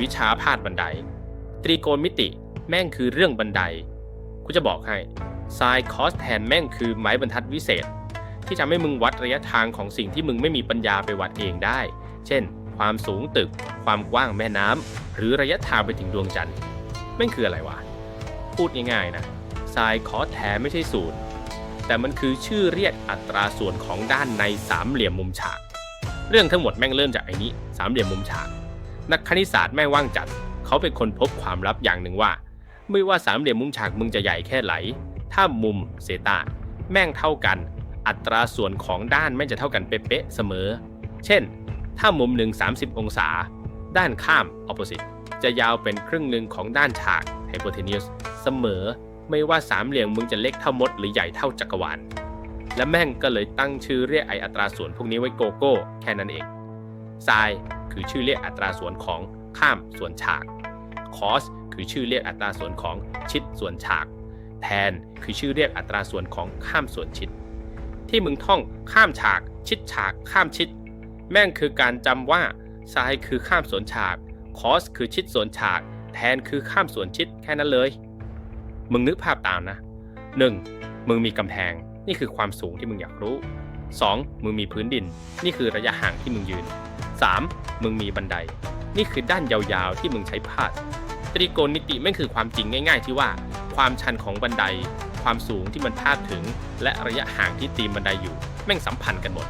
วิชาพาดบันได ตรีโกณมิติ แม่งคือเรื่องบันไดกูจะบอกให้ไซคอสแทนแม่งคือไม้บรรทัดวิเศษ ที่ทำให้มึงวัดระยะทางของสิ่งที่มึงไม่มีปัญญาไปวัดเองได้ เช่น ความสูงตึก ความกว้างแม่น้ำหรือระยะทางไปถึงดวงจันทร์แม่งคืออะไรวะ พูดง่ายๆนะไซคอสแท้ไม่ใช่ศูนย์แต่มันคือชื่อเรียกอัตราส่วนของด้านในสามเหลี่ยมมุมฉาก เรื่องทั้งหมดแม่งเริ่มจากไอ้นี้สามเหลี่ยมมุมฉาก นักคณิตศาสตร์แม่งว่างจัด เขาเป็นคนพบความลับอย่างหนึ่งว่า ไม่ว่าสามเหลี่ยมมุมฉากมึงจะใหญ่แค่ไหนถ้ามุมเซตาแม่งเท่ากัน อัตราส่วนของด้านแม่งจะเท่ากันเป๊ะเสมอ เช่น ถ้ามุมหนึ่ง30 องศา ด้านข้าม opposite จะยาวเป็นครึ่งหนึ่งของด้านฉาก hypotenuse เสมอ ไม่ว่าสามเหลี่ยมมึงจะเล็กเท่ามดหรือใหญ่เท่าจักรวาลและแม่งก็เลยตั้งชื่อเรียกไออัตราส่วนพวกนี้ไว้โกโก้แค่นั้นเองไซ คือชื่อเรียกอัตราส่วนของข้ามส่วนฉากคอสคือชื่อเรียกอัตราส่วนของชิดส่วนฉาก แทนคือชื่อเรียกอัตราส่วนของข้ามส่วนชิด ที่มึงท่องข้ามฉาก ชิดฉาก ข้ามชิด แม่งคือการจำว่าไซคือข้ามส่วนฉากคอสคือชิดส่วนฉาก แทนคือข้ามส่วนชิดแค่นั้นเลย มึงนึกภาพตามนะ 1. มึงมีกำแพงนี่คือความสูงที่มึงอยากรู้ 2. มึงมีพื้นดิน นี่คือระยะห่างที่มึงยืน 3. มึงมีบันได นี่คือด้านยาวๆที่มึงใช้พาดตรีโกณมิติไม่งคือความจริงง่าย ๆ ที่ว่า ความชันของบันได ความสูงที่มันพาดถึง และระยะห่างที่ตีมบันไดอยู่แม่งสัมพันธ์กันหมด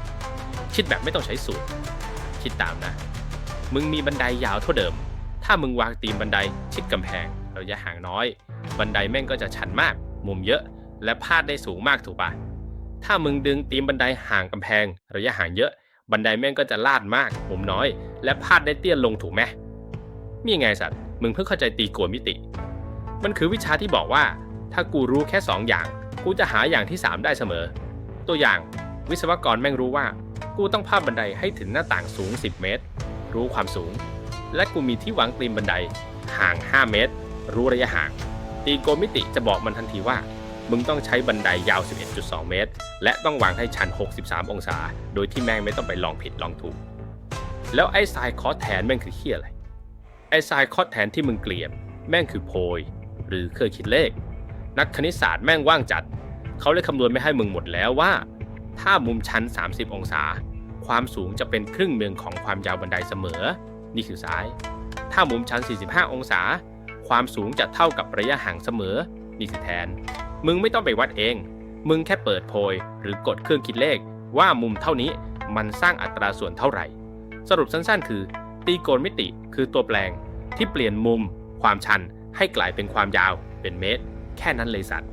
คิดแบบไม่ต้องใช้สูตร คิดตามนะ มึงมีบันไดยาวเท่าเดิม ถ้ามึงวางตีมบันไดชิดกำแพงระยะห่างน้อย บันไดแม่งก็จะชันมาก มุมเยอะ และพาดได้สูงมากถูกปะถ้ามึงดึงตีมบันไดห่างกำแพง ระยะห่างเยอะ บันไดแม่งก็จะลาดมากมุมน้อย และพาดได้เตี้ยลงถูกไหมมีไงสัตว์ มึงเพิ่งเข้าใจตีโกณมิติ มันคือวิชาที่บอกว่า ถ้ากูรู้แค่ 2 อย่าง กูจะหาอย่างที่ 3 ได้เสมอ ตัวอย่างวิศวกรแม่งรู้ว่า กูต้องพาดบันไดให้ถึงหน้าต่างสูง 10 เมตร รู้ความสูง และกูมีที่วางตีมบันไดห่าง 5 เมตร รู้ระยะห่าง ตีโกณมิติจะบอกมันทันทีว่า มึงต้องใช้บันไดยาว 11.2 เมตร และต้องวางให้ชัน 63 องศา โดยที่แม่งไม่ต้องไปลองผิดลองถูก แล้วไอ้ไซคอแทนแม่งคือเฮียอะไร ไอ้ไซคอแทนที่มึงเกลียดแม่งคือโพย หรือเครื่องคิดเลข นักคณิตศาสตร์แม่งว่างจัด เขาเลยคำนวณไม่ให้มึงหมดแล้วว่า ถ้ามุมชัน 30 องศา ความสูงจะเป็นครึ่งหนึ่งของความยาวบันไดเสมอ นี่คือซ้าย ถ้ามุมชัน 45 องศา ความสูงจะเท่ากับระยะห่างเสมอ นี่คือแทน มึงไม่ต้องไปวัดเอง มึงแค่เปิดโพยหรือกดเครื่องคิดเลข ว่ามุมเท่านี้มันสร้างอัตราส่วนเท่าไหร่ สรุปสั้นๆ คือ ตีโกณมิติคือตัวแปลงที่เปลี่ยนมุม ความชันให้กลายเป็นความยาวเป็นเมตร แค่นั้นเลยสัตว์